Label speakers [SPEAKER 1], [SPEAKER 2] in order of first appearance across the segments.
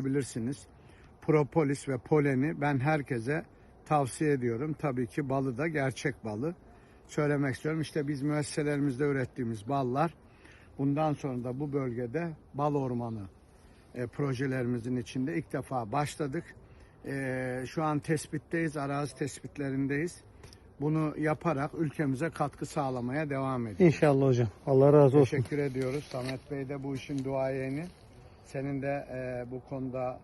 [SPEAKER 1] üretebilirsiniz. Propolis ve poleni ben herkese tavsiye ediyorum. Tabii ki balı da gerçek balı. Söylemek istiyorum. İşte biz müesseselerimizde ürettiğimiz ballar bundan sonra da bu bölgede bal ormanı e, projelerimizin içinde ilk defa başladık. E, şu an tespitteyiz, arazi tespitlerindeyiz. Bunu yaparak ülkemize katkı sağlamaya devam ediyoruz.
[SPEAKER 2] İnşallah hocam. Allah razı olsun.
[SPEAKER 1] Teşekkür ediyoruz. Samet Bey de bu işin duayeni. Senin de e, bu konuda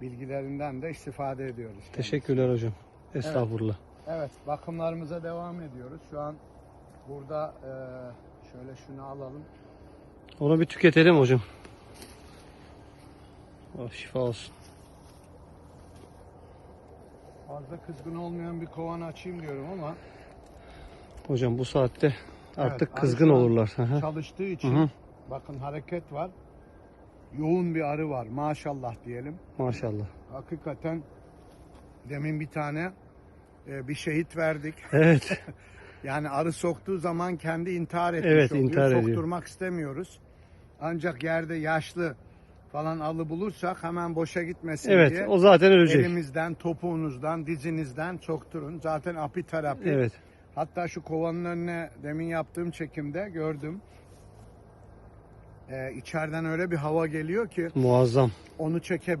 [SPEAKER 1] bilgilerinden de istifade ediyoruz.
[SPEAKER 2] Teşekkürler hocam. Estağfurullah.
[SPEAKER 1] Evet, bakımlarımıza devam ediyoruz. Şu an burada e, şöyle şunu alalım.
[SPEAKER 2] Onu bir tüketelim hocam. Oh, şifa olsun.
[SPEAKER 1] Fazla kızgın olmayan bir kovan açayım diyorum ama
[SPEAKER 2] Hocam bu saatte artık kızgın olurlar. Hı hı.
[SPEAKER 1] çalıştığı için
[SPEAKER 2] Hı hı.
[SPEAKER 1] bakın hareket var. Yoğun bir arı var maşallah diyelim.
[SPEAKER 2] Maşallah.
[SPEAKER 1] Hakikaten demin bir tane e, bir şehit verdik.
[SPEAKER 2] Evet.
[SPEAKER 1] Yani arı soktuğu zaman kendi intihar etmiş
[SPEAKER 2] Evet,
[SPEAKER 1] oluyor.
[SPEAKER 2] intihar ediyor.
[SPEAKER 1] Sokturmak istemiyoruz. Ancak yerde yaşlı falan alı bulursak hemen boşa gitmesin
[SPEAKER 2] Evet.
[SPEAKER 1] diye
[SPEAKER 2] O zaten ölecek.
[SPEAKER 1] elimizden, topuğunuzdan, dizinizden sokturun. Zaten apiterapi.
[SPEAKER 2] Evet.
[SPEAKER 1] Hatta şu kovanın önüne demin yaptığım çekimde gördüm. Ee, içeriden öyle bir hava geliyor ki
[SPEAKER 2] Muazzam.
[SPEAKER 1] onu çekebilir.